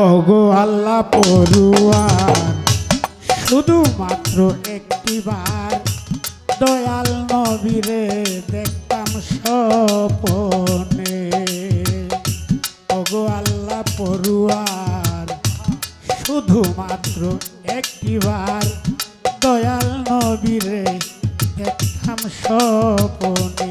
ওগো আল্লাহ পড়ুয়ার, শুধুমাত্র একটিবার। দয়াল নবীরে দেখতাম স্বপনে। ওগো আল্লাহ পড়ুয়ার, শুধুমাত্র একটিবার। দয়াল নবীরে দেখতাম স্বপনে।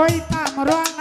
হইতাম রঙা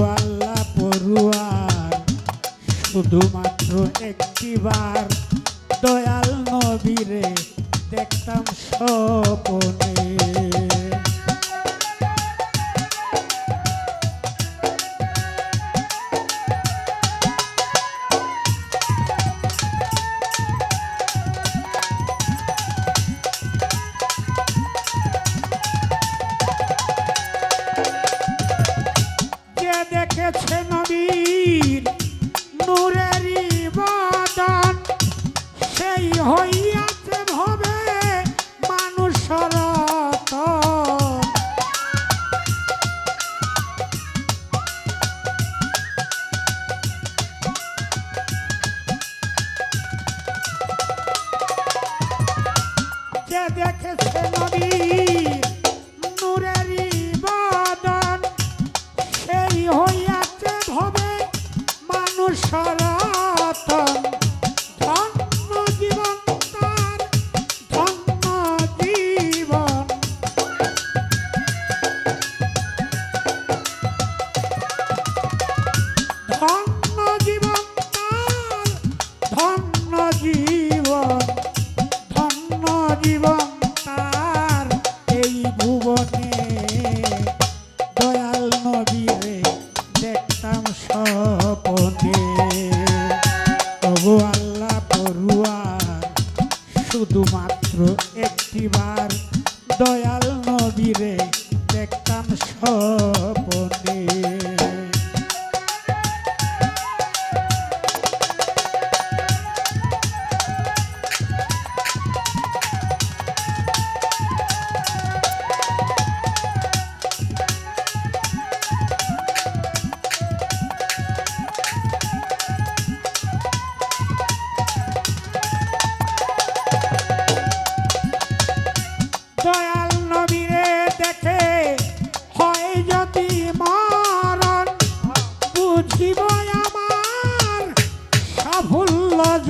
আল্লাহ পড়ুয়ার। শুধুমাত্র একটিবার। দয়াল নবীরে দেখতাম স্বপনে। হয়েছে নবীর নূরেরই বাদান। সেই হই সারা মাত্র একটিবার। দয়াল নবীরে দেখতাম স্বপনে।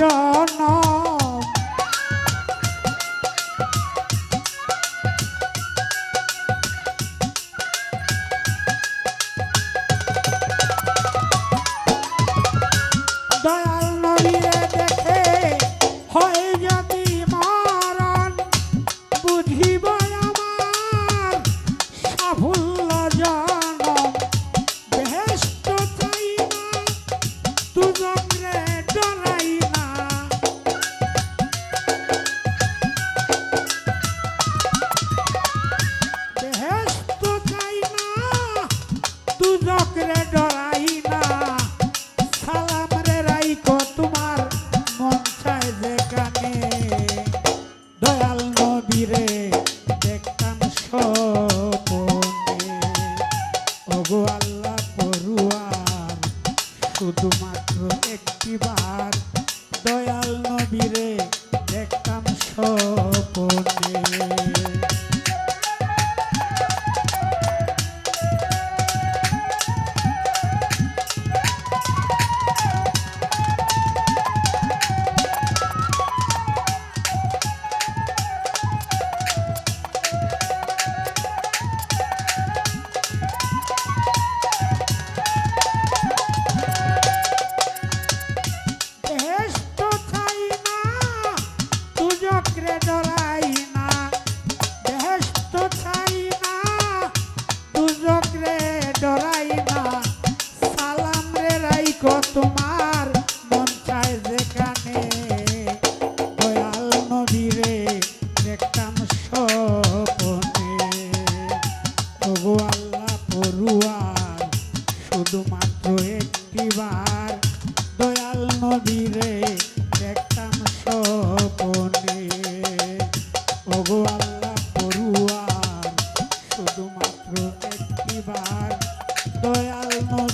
জনম দয়াল দেখে হয় যদি মারান বুঝিব শুধুমাত্র একটিবার দয়াল নবীরে দেখতাম স্বপনে। দুজকরে ডরাই না না দুজকরে ডরাই না। সালাম রে তোমার, মন চায় যেখানে। দয়াল দেখতাম স্বপনে। ওগো আল্লাহ পড়ুয়ার, শুধুমাত্র দয়াল নবীরে দেখ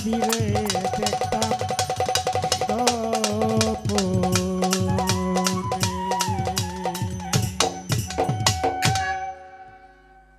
ভাবিরে